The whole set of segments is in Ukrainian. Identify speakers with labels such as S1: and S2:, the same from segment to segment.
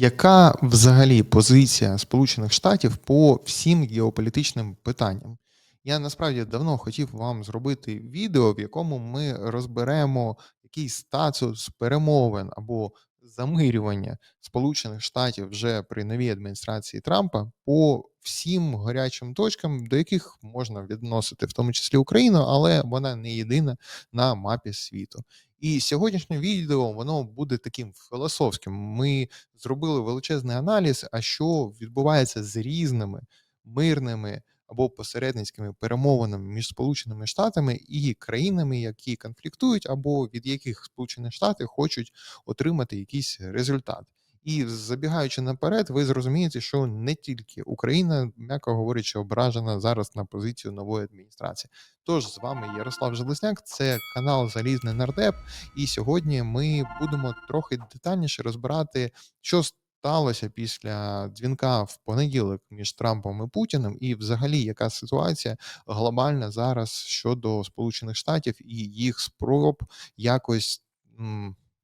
S1: Яка взагалі позиція Сполучених Штатів по всім геополітичним питанням? Я насправді давно хотів вам зробити відео, в якому ми розберемо якийсь статус перемовин або замирювання Сполучених Штатів вже при новій адміністрації Трампа по всім гарячим точкам, до яких можна відносити в тому числі Україну, але вона не єдина на мапі світу. І сьогоднішнє відео воно буде таким філософським. Ми зробили величезний аналіз, а що відбувається з різними мирними або посередницькими перемовинами між Сполученими Штатами і країнами, які конфліктують, або від яких Сполучені Штати хочуть отримати якийсь результат. І забігаючи наперед, ви зрозумієте, що не тільки Україна, м'яко говорячи, ображена зараз на позицію нової адміністрації. Тож з вами Ярослав Железняк, це канал Залізний Нардеп. І сьогодні ми будемо трохи детальніше розбирати, що сталося після дзвінка в понеділок між Трампом і Путіним, і взагалі яка ситуація глобальна зараз щодо Сполучених Штатів і їх спроб якось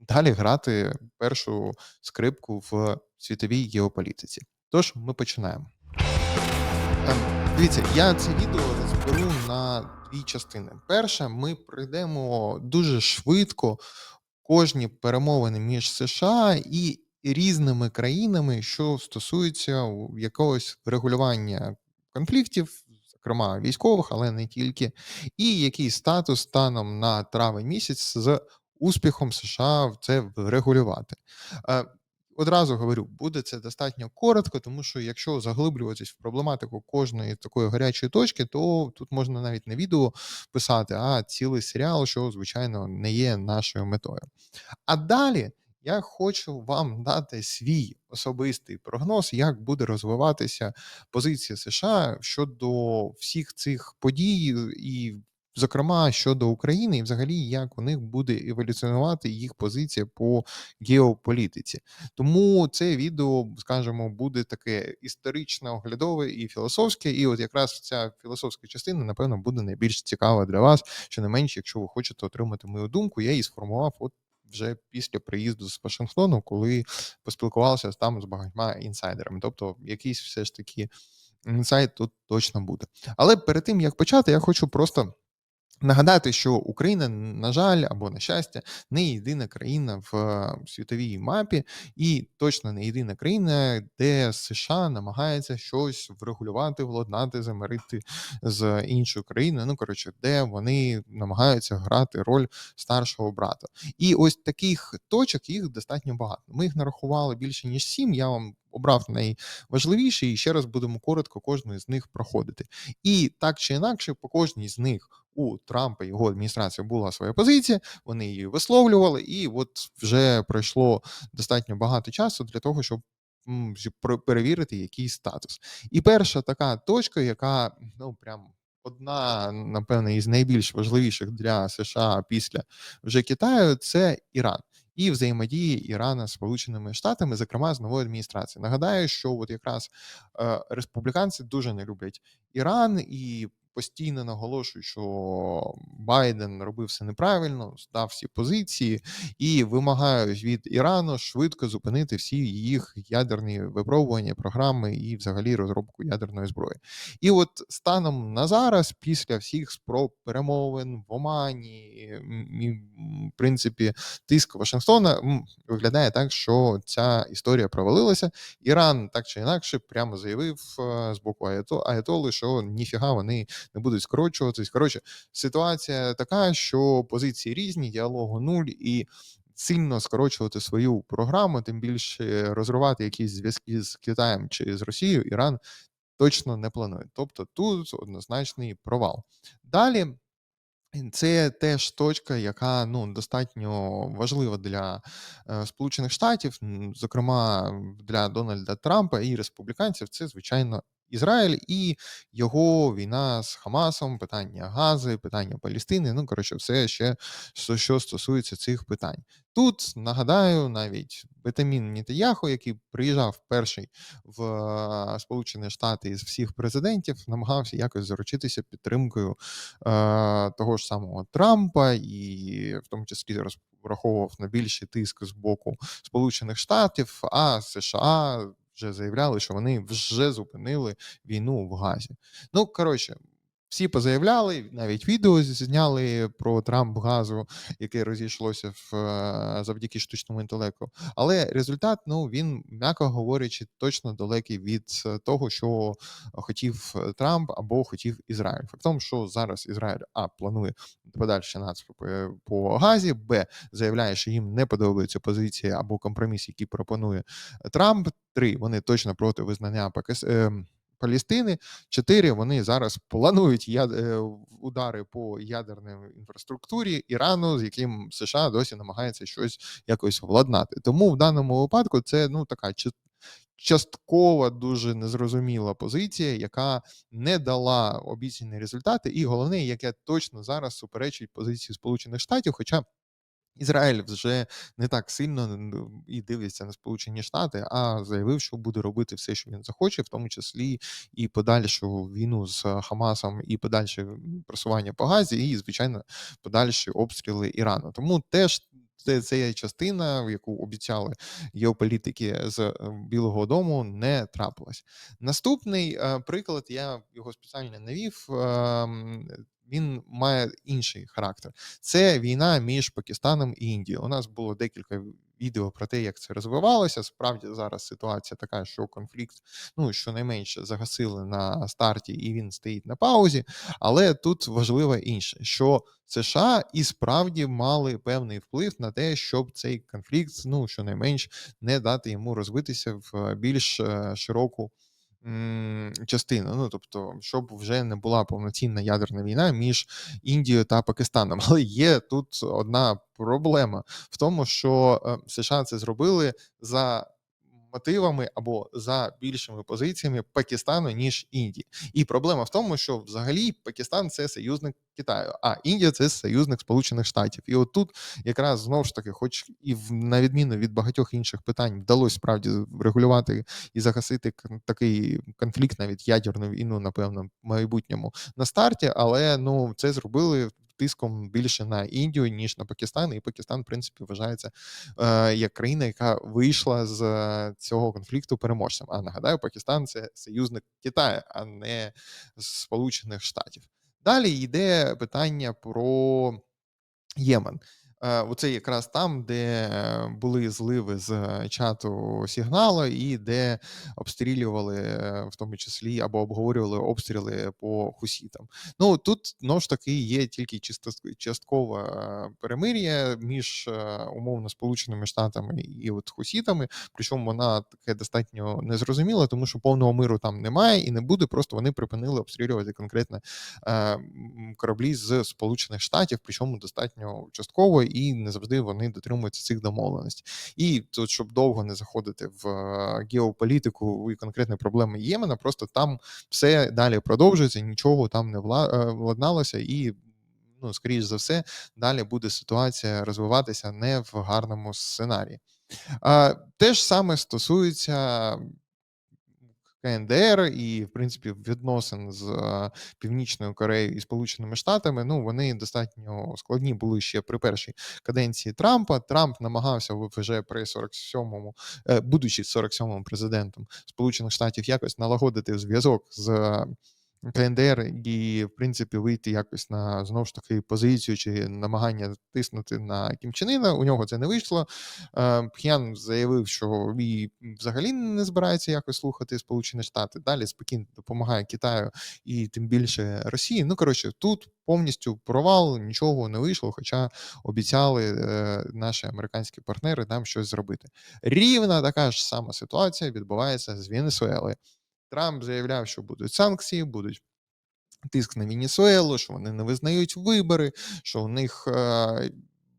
S1: далі грати першу скрипку в світовій геополітиці. Тож ми починаємо. Ем, Дивіться, я це відео розберу на дві частини. Перше, ми пройдемо дуже швидко кожні перемовини між США і різними країнами, що стосуються якогось врегулювання конфліктів, зокрема військових, але не тільки, і який статус станом на травень місяць з успіхом США це врегулювати. Е, Одразу говорю, буде це достатньо коротко, тому що якщо заглиблюватись в проблематику кожної такої гарячої точки, то тут можна навіть не відео писати, а цілий серіал, що звичайно не є нашою метою. А далі я хочу вам дати свій особистий прогноз, як буде розвиватися позиція США щодо всіх цих подій, і, зокрема, щодо України, і взагалі як у них буде еволюціонувати їх позиція по геополітиці. Тому це відео, скажімо, буде таке історично оглядове і філософське. І от якраз ця філософська частина, напевно, буде найбільш цікава для вас, що не менше, якщо ви хочете отримати мою думку, я її сформував от вже після приїзду з Вашингтону, коли поспілкувався там з багатьма інсайдерами. Тобто, якийсь все ж таки інсайт тут точно буде. Але перед тим як почати, я хочу просто. Нагадати, що Україна, на жаль, або на щастя, не єдина країна в е, світовій мапі, і точно не єдина країна, де США намагається щось врегулювати, владнати, замирити з іншою країною. Ну коротше, де вони намагаються грати роль старшого брата. І ось таких точок їх достатньо багато. Ми їх нарахували більше ніж сім. Я вам обрав найважливіші, і ще раз будемо коротко кожну з них проходити. І так чи інакше, по кожній з них у Трампа його адміністрації була своя позиція, вони її висловлювали, і от вже пройшло достатньо багато часу для того, щоб. перевірити який статус. І перша така точка, яка ну прям одна, напевне, із найбільш важливіших для США після вже Китаю, це Іран і взаємодії Ірана з Сполученими Штатами, зокрема з новою адміністрацією. Нагадаю, що от якраз е, республіканці дуже не люблять Іран і постійно наголошують, що Байден робив все неправильно, здав всі позиції і вимагають від Ірану швидко зупинити всі їх ядерні випробування, програми і взагалі розробку ядерної зброї. І от станом на зараз, після всіх спроб перемовин в Омані, і, в принципі, тиск Вашингтона виглядає так, що ця історія провалилася. Іран так чи інакше прямо заявив е, з боку Аято- Аятоли, що ніфіга вони не будуть скорочуватись. Коротше, ситуація така, що позиції різні, діалогу нуль і. Сильно скорочувати свою програму, тим більше розривати якісь зв'язки з Китаєм чи з Росією, Іран точно не планує. Тобто тут однозначний провал. Далі це теж точка, яка ну достатньо важлива для е, Сполучених Штатів, зокрема для Дональда Трампа і республіканців. Це звичайно Ізраїль і його війна з Хамасом, питання Гази, питання Палістини. Ну коротше, все ще що стосується цих питань. Тут нагадаю, навіть Бетамін Нітаяху, який приїжджав перший в е, Сполучені Штати із всіх президентів, намагався якось заручитися підтримкою е, того ж самого Трампа, і в тому числі розраховував на більший тиск з боку Сполучених Штатів, а США вже заявляли, що вони вже зупинили війну в Газі. Ну коротше. Всі позаявляли, навіть відео зняли про Трамп газу, яке розійшлося в е, завдяки штучному інтелекту. Але результат, ну він, м'яко говорячи, точно далекий від е, того, що хотів Трамп або хотів Ізраїль. Фактом, що зараз Ізраїль а планує подальші наступи по газі, б заявляє, що їм не подобається позиція або компроміс, який пропонує Трамп. Три вони точно проти визнання Пакис... Палістини. Чотири вони зараз планують яд... Е, удари по ядерній інфраструктурі Ірану, з яким США досі намагається щось якось владнати. Тому в даному випадку це ну така часткова, дуже незрозуміла позиція, яка не дала обіцяні результати, і головне, яке точно зараз суперечить позиції Сполучених Штатів. Хоча Ізраїль вже не так сильно і дивиться на Сполучені Штати, а заявив, що буде робити все, що він захоче, в тому числі і подальшу війну з Хамасом, і подальше просування по газі, і звичайно подальші обстріли Ірану. Тому теж. Це це є частина, яку обіцяли геополітики з е, Білого Дому, не трапилась. Наступний е, приклад я його спеціально навів. Е, він має інший характер. Це війна між Пакистаном і Індією. У нас було декілька відео про те, як це розвивалося. Справді зараз ситуація така, що конфлікт, ну щонайменше, загасили на старті, і він стоїть на паузі. Але тут важливо інше, що США і справді мали певний вплив на те, щоб цей конфлікт, ну щонайменш, не дати йому розвитися в більш е, широку частина. Ну тобто, щоб вже не була повноцінна ядерна війна між Індією та Пакистаном. Але є тут одна проблема в тому, що е, США це зробили за мотивами або за більшими позиціями Пакистану ніж Індії. І проблема в тому, що взагалі Пакистан це союзник Китаю, а Індія це союзник Сполучених Штатів. І от тут якраз знову ж таки, хоч і в на відміну від багатьох інших питань, вдалося справді регулювати і загасити такий конфлікт, навіть ядерну війну, напевно, в майбутньому на старті, але ну це зробили тиском більше на Індію ніж на Пакистан, і Пакистан, в принципі, вважається е, як країна, яка вийшла з е, цього конфлікту переможцем. А нагадаю, Пакистан це союзник Китаю, а не Сполучених Штатів. Далі йде питання про Ємен. Е, оце якраз там, де е, були зливи з е, чату сигналу, і де обстрілювали в тому числі або обговорювали обстріли по хусітам. Ну тут знову ж таки є тільки часткове перемир'я між умовно Сполученими Штатами і от хусітами. Причому вона таке достатньо незрозуміла, тому що повного миру там немає і не буде. Просто вони припинили обстрілювати конкретно кораблі з Сполучених Штатів, причому достатньо частково і не завжди вони дотримуються цих домовленостей. І тут, щоб довго не заходити в е, геополітику і конкретні проблеми Ємена, просто там все далі продовжується, нічого там не е, владналося, і ну, скоріш за все, далі буде ситуація розвиватися не в гарному сценарії. А, Те ж саме стосується КНДР і, в принципі, відносин з Північною Кореєю і Сполученими Штатами, ну вони достатньо складні були ще при першій каденції Трампа. Трамп намагався вже при 47-му, е, будучи 47-м президентом Сполучених Штатів, якось налагодити зв'язок з КНДР і, в принципі, вийти якось на знову ж таки позицію чи намагання тиснути на Кімчинина. У нього це не вийшло. Е, Пх'ян заявив, що і взагалі не збирається якось слухати Сполучені Штати. Далі спокійно допомагає Китаю і тим більше Росії. Ну коротше, тут повністю провал, нічого не вийшло, хоча обіцяли е, наші американські партнери нам щось зробити. Рівна така ж сама ситуація відбувається з Венесуелою. Трамп заявляв, що будуть санкції, будуть. Тиск на Венесуелу, що вони не визнають вибори, що у них е,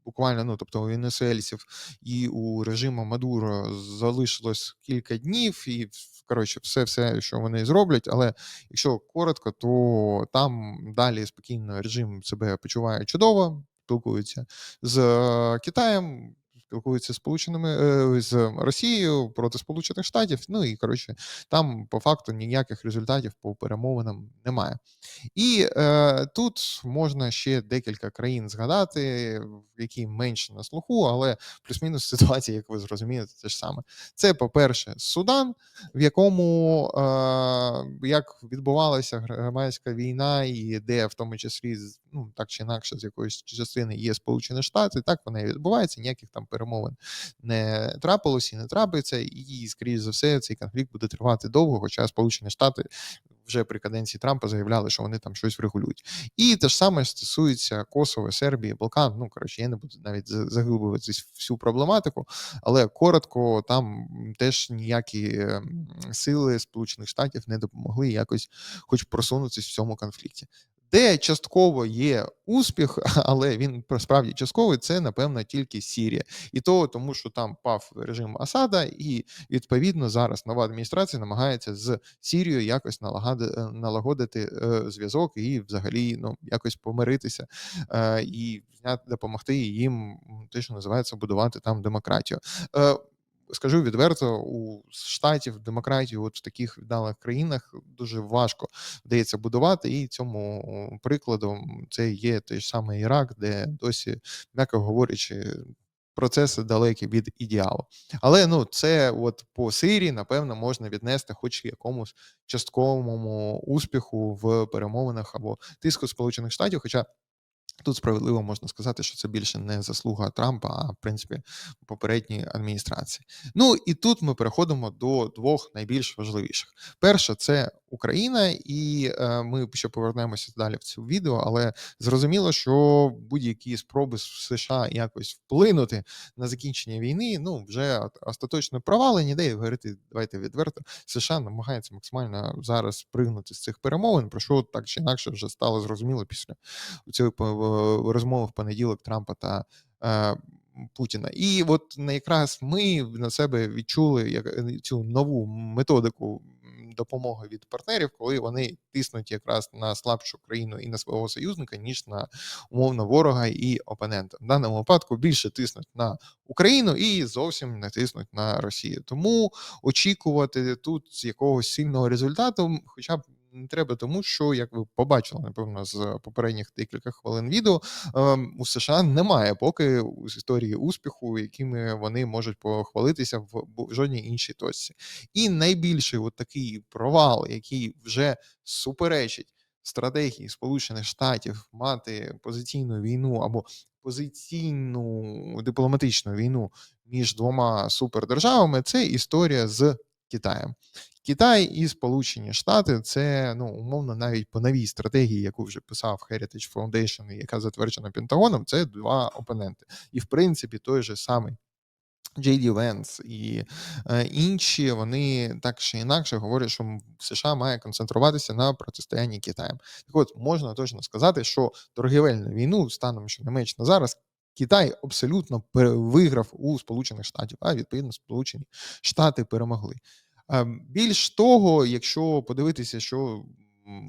S1: буквально, ну тобто у венесуельців і у режиму Мадуро залишилось кілька днів, і коротше, все, все, що вони зроблять. Але якщо коротко, то там далі спокійно режим себе почуває чудово, спілкується з е, Китаєм. Спілкуються з Сполученими е, з Росією проти Сполучених Штатів. Ну і коротше, там по факту ніяких результатів по перемовинам немає. І е, тут можна ще декілька країн згадати, які менше на слуху, але плюс-мінус ситуація, як ви зрозумієте, те ж саме. Це, по-перше, Судан, в якому е, як відбувалася громадська війна, і де в тому числі ну так чи інакше з якоїсь частини є Сполучені Штати, так вона і відбувається. Ніяких там перемовин не трапилось і не трапиться, і скоріш за все цей конфлікт буде тривати довго, хоча Сполучені Штати вже при каденції Трампа заявляли, що вони там щось врегулюють. І те ж саме стосується Косово, Сербії, Балкан. Ну коротше, я не буду навіть заглиблюватись всю проблематику, але коротко, там теж ніякі ем, сили Сполучених Штатів не допомогли якось, хоч просунутися в цьому конфлікті де частково є успіх, але він справді частковий. Це напевно тільки Сірія, і то тому, що там пав режим Асада, і відповідно зараз нова адміністрація намагається з Сірією якось налагодити, е, зв'язок і, взагалі, ну якось помиритися е, і допомогти їм те, що називається будувати там демократію. Скажу відверто, у штатів демократію, от в таких віддалих країнах дуже важко вдається будувати, і цьому прикладом це є той ж самий Ірак, де досі, м'яко говорячи. Процеси далекі від ідеалу. Але ну це от по Сирії, напевно, можна віднести хоч якомусь частковому успіху в перемовинах або тиску Сполучених Штатів. Хоча Тут справедливо можна сказати, що це більше не заслуга Трампа, а в принципі попередньої адміністрації. Ну і тут ми переходимо до двох найбільш важливіших: перше це Україна, і е, ми ще повернемося далі в цю відео, але зрозуміло, що будь-які спроби США якось вплинути на закінчення війни, ну вже остаточно провалені, де говорити, давайте відверто, США намагається максимально зараз пригнути з цих перемовин, про що так чи інакше вже стало зрозуміло після цієї розмови в понеділок Трампа та. Е, Путіна, і от якраз ми на себе відчули як цю нову методику допомоги від партнерів, коли вони тиснуть якраз на слабшу країну і на свого союзника, ніж на умовно ворога і опонента. В даному випадку більше тиснуть на Україну і зовсім не тиснуть на Росію. Тому очікувати тут якогось сильного результату, хоча б не треба, тому що як ви побачили, напевно, з попередніх декілька хвилин відео ем, у США немає поки історії успіху, якими вони можуть похвалитися в жодній іншій точці. І найбільший от такий провал, який вже суперечить стратегії Сполучених Штатів мати позиційну війну або позиційну дипломатичну війну між двома супердержавами, це історія з Китаєм. Китай і Сполучені Штати це ну умовно навіть по новій стратегії, яку вже писав Heritage Foundation, яка затверджена Пентагоном. Це два опоненти, і в принципі той же самий. Джей Венс і е, інші вони так чи інакше говорять, що США має концентруватися на протистоянні Китаєм. Так от можна точно сказати, що торгівельну війну станом щонайменше зараз Китай абсолютно виграв у Сполучених Штатів, а відповідно Сполучені Штати перемогли. Ем, більш того, якщо подивитися, що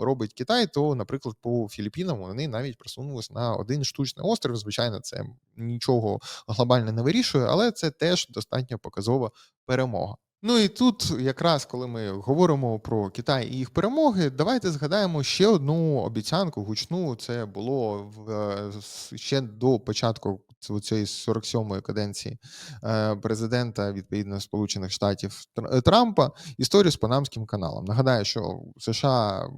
S1: робить Китай, то, наприклад, по Філіппінам вони навіть просунулись на один штучний острів. Звичайно, це нічого глобально не вирішує, але це теж достатньо показова перемога. Ну і тут, якраз коли ми говоримо про Китай і їх перемоги, давайте згадаємо ще одну обіцянку гучну. Це було в е, ще до початку цієї 47-ї каденції е, президента відповідно Сполучених Штатів Трампа. Історію з Панамським каналом. Нагадаю, що США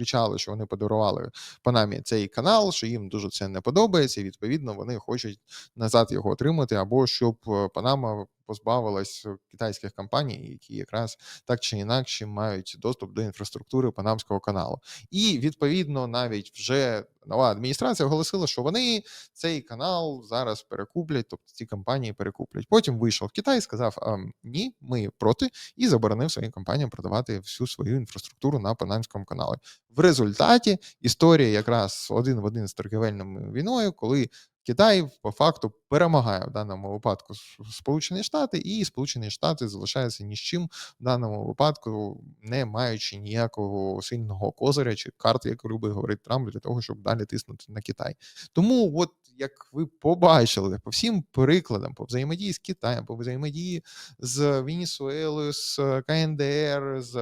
S1: кричали, що вони подарували Панамі цей канал, що їм дуже це не подобається, і відповідно вони хочуть назад його отримати, або щоб е, Панама позбавилась китайських компаній, які якраз так чи інакше мають доступ до інфраструктури Панамського каналу. І відповідно навіть вже нова адміністрація оголосила, що вони цей канал зараз перекуплять, тобто ці компанії перекуплять. Потім вийшов Китай, сказав: ні, ми проти, і заборонив своїм компаніям продавати всю свою інфраструктуру на Панамському каналі. В результаті історія якраз один в один з торгівельною війною, коли Китай по факту перемагає в даному випадку Сполучені Штати, і Сполучені Штати залишаються ні з чим в даному випадку, не маючи ніякого сильного козиря чи карти, як любить говорить Трамп, для того, щоб далі тиснути на Китай. Тому, от як ви побачили по всім прикладам, по взаємодії з Китаєм, по взаємодії з Венесуелою, з КНДР, з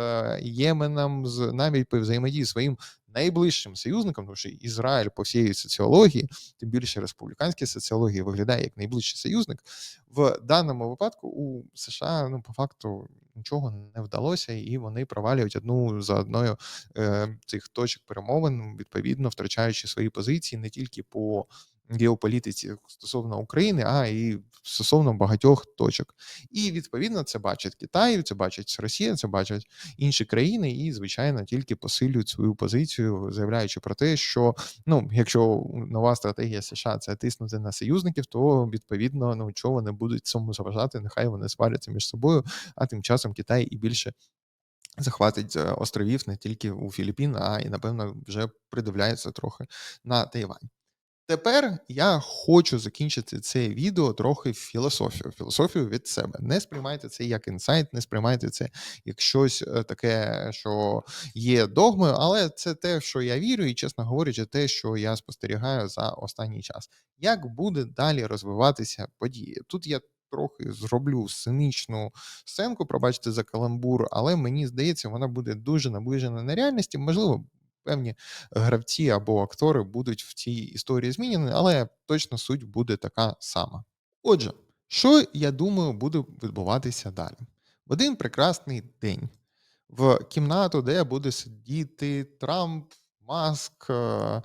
S1: Єменом, з навіть по взаємодії своїм найближчим союзником, тому що Ізраїль по всієї соціології, тим більше республіканській соціології, виглядає як найближчий союзник. В даному випадку у США ну по факту нічого не вдалося, і вони провалюють одну за одною е, цих точок перемовин, відповідно втрачаючи свої позиції не тільки по геополітиці стосовно України, а і стосовно багатьох точок. І відповідно це бачить Китай, це бачить Росія, це бачать інші країни, і звичайно тільки посилюють свою позицію, заявляючи про те, що ну, якщо нова стратегія США це тиснути на союзників, то відповідно ну чого вони будуть цьому заважати, нехай вони сваряться між собою, а тим часом Китай і більше. Захватить е, островів не тільки у Філіппін, а і напевно вже придивляється трохи на Тайвань. Тепер я хочу закінчити це відео трохи філософію. Філософію від себе. Не сприймайте це як інсайт, не сприймайте це як щось е, таке, що є догмою, але це те, що я вірю, і чесно говорячи, те, що я спостерігаю за останній час. Як буде далі розвиватися події? Тут я. Трохи зроблю сценічну сценку, пробачте за каламбур, але мені здається, вона буде дуже наближена на реальності. Можливо, певні гравці або актори будуть в цій історії змінені, але точно суть буде така сама. Отже, що я думаю, буде відбуватися далі? В один прекрасний день в кімнату, де буде сидіти Трамп. Маск, е,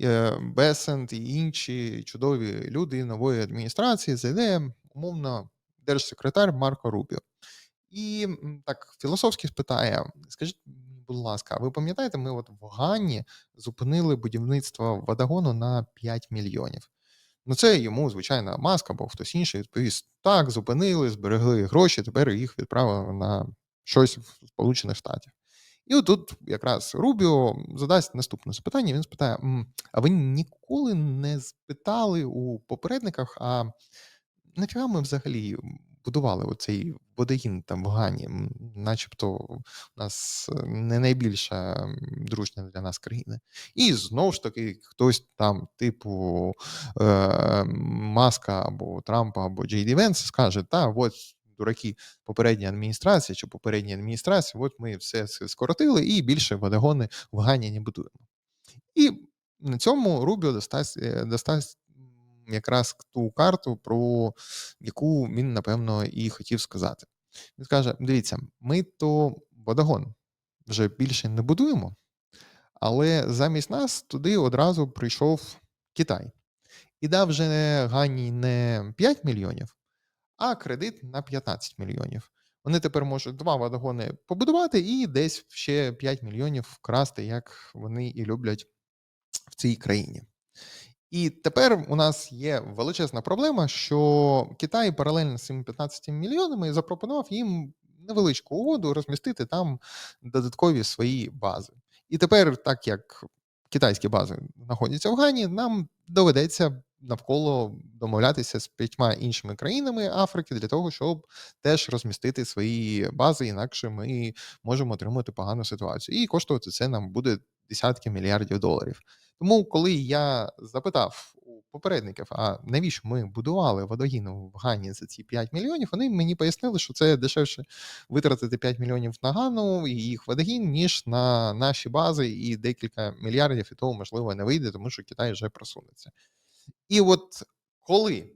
S1: е, Бесент і інші чудові люди нової адміністрації зайде умовно держсекретар Марко Рубіо. І так філософськи спитає: скажіть, будь ласка, а ви пам'ятаєте, ми от в Ганні зупинили будівництво водогону на 5 мільйонів. Ну, це йому, звичайно, маска або хтось інший відповість: так, зупинили, зберегли гроші, тепер їх відправили на щось в Сполучених Штатів. І отут якраз Рубіо задасть наступне запитання. Він спитає: а ви ніколи не спитали у попередниках, а нафіга ми взагалі будували оцей водогін там в Гані, начебто у нас е, не найбільша дружня для нас країна. І знову ж таки, хтось там, типу е, Маска або Трампа, або Джей Ді Венс скаже, та от. Дураки попередньої адміністрації чи попередньої адміністрації, от ми все скоротили і більше водогони в Гані не будуємо. І на цьому Рубіо достасть, е, якраз ту карту, про яку він, напевно, і хотів сказати. Він скаже: дивіться, ми то водогон вже більше не будуємо, але замість нас туди одразу прийшов Китай і дав вже Гані не 5 мільйонів, а кредит на 15 мільйонів. Вони тепер можуть два водогони побудувати і десь ще 5 мільйонів вкрасти, як вони і люблять в цій країні. І тепер у нас є величезна проблема, що Китай паралельно з цими 15 мільйонами запропонував їм невеличку угоду розмістити там додаткові свої бази. І тепер, так як китайські бази знаходяться в Гані, нам доведеться навколо домовлятися з п'ятьма іншими країнами Африки для того, щоб теж розмістити свої бази, інакше ми можемо отримати погану ситуацію. І коштувати це нам буде десятки мільярдів доларів. Тому, коли я запитав у попередників, а навіщо ми будували водогін в Гані за ці 5 мільйонів, вони мені пояснили, що це дешевше витратити 5 мільйонів на Гану і їх водогін, ніж на наші бази і декілька мільярдів, і того, можливо, не вийде, тому що Китай вже просунеться. І от коли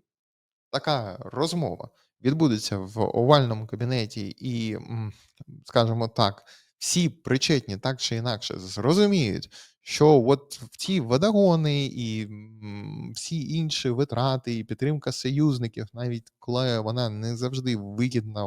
S1: така розмова відбудеться в овальному кабінеті, і, скажімо так, всі причетні так чи інакше зрозуміють, що от ці водогони і всі інші витрати, і підтримка союзників, навіть коли вона не завжди вигідна,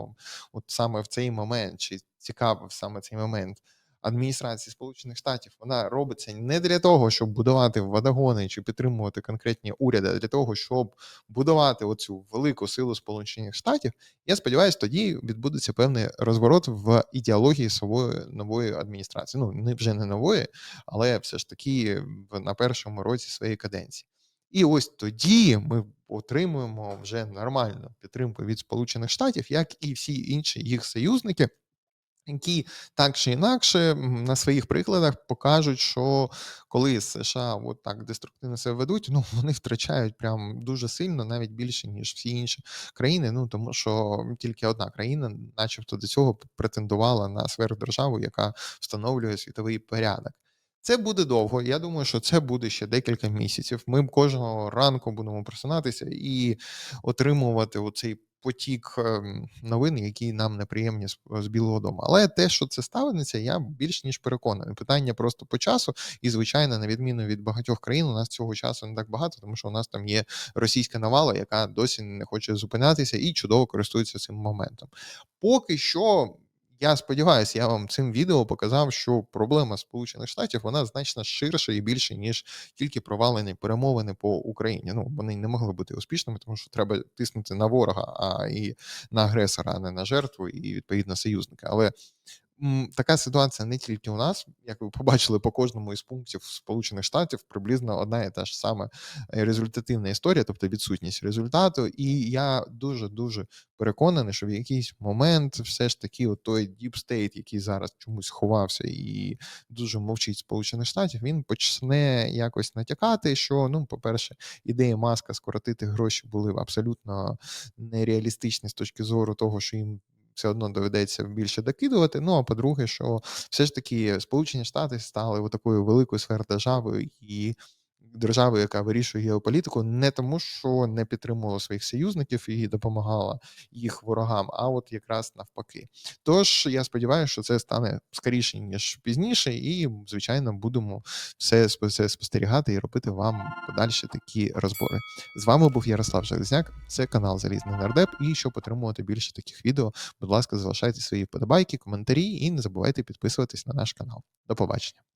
S1: от саме в цей момент, чи цікава саме цей момент адміністрації Сполучених Штатів вона робиться не для того, щоб будувати водогони чи підтримувати конкретні уряди, а для того, щоб будувати оцю велику силу Сполучених Штатів. Я сподіваюся, тоді відбудеться певний розворот в ідеології своєї нової адміністрації. Ну не вже не нової, але все ж таки на першому році своєї каденції. І ось тоді ми отримуємо вже нормальну підтримку від Сполучених Штатів, як і всі інші їх союзники, які так чи інакше на своїх прикладах покажуть, що коли США от так деструктивно себе ведуть, ну вони втрачають прям дуже сильно, навіть більше ніж всі інші країни. Ну тому що тільки одна країна, начебто, до цього претендувала на сверхдержаву, яка встановлює світовий порядок. Це буде довго. Я думаю, що це буде ще декілька місяців. Ми кожного ранку будемо просинатися і отримувати оцей потік ем, новин, які нам неприємні з, Білого Дому. Але те, що це станеться, я більш ніж переконаний. Питання просто по часу, і звичайно, на відміну від багатьох країн, у нас цього часу не так багато, тому що у нас там є російська навала, яка досі не хоче зупинятися і чудово користується цим моментом. Поки що. Я сподіваюся, я вам цим відео показав, що проблема Сполучених Штатів вона значно ширша і більше, ніж тільки провалені перемовини по Україні. Ну вони не могли бути успішними, тому що треба тиснути на ворога, а і на агресора, а не на жертву, і відповідно союзника. Але така ситуація не тільки у нас, як ви побачили по кожному із пунктів Сполучених Штатів, приблизно одна і та ж саме результативна історія, тобто відсутність результату. І я дуже дуже переконаний, що в якийсь момент все ж таки от той State, який зараз чомусь ховався і дуже мовчить Сполучених Штатів, він почне якось натякати, що ну, по-перше, ідеї маска скоротити гроші були абсолютно нереалістичні з точки зору того, що їм все одно доведеться більше докидувати. Ну а по-друге, що все ж таки Сполучені Штати стали такою великою сверхдержавою і державою, яка вирішує геополітику, не тому, що не підтримувала своїх союзників і допомагала їх ворогам, а от якраз навпаки. Тож я сподіваюся, що це стане скоріше ніж пізніше, і звичайно будемо все все спостерігати і робити вам подальші такі розбори. З вами був Ярослав Железняк, це канал Залізний Нардеп. І щоб отримувати більше таких відео, будь ласка, залишайте свої вподобайки, коментарі і не забувайте підписуватись на наш канал. До побачення.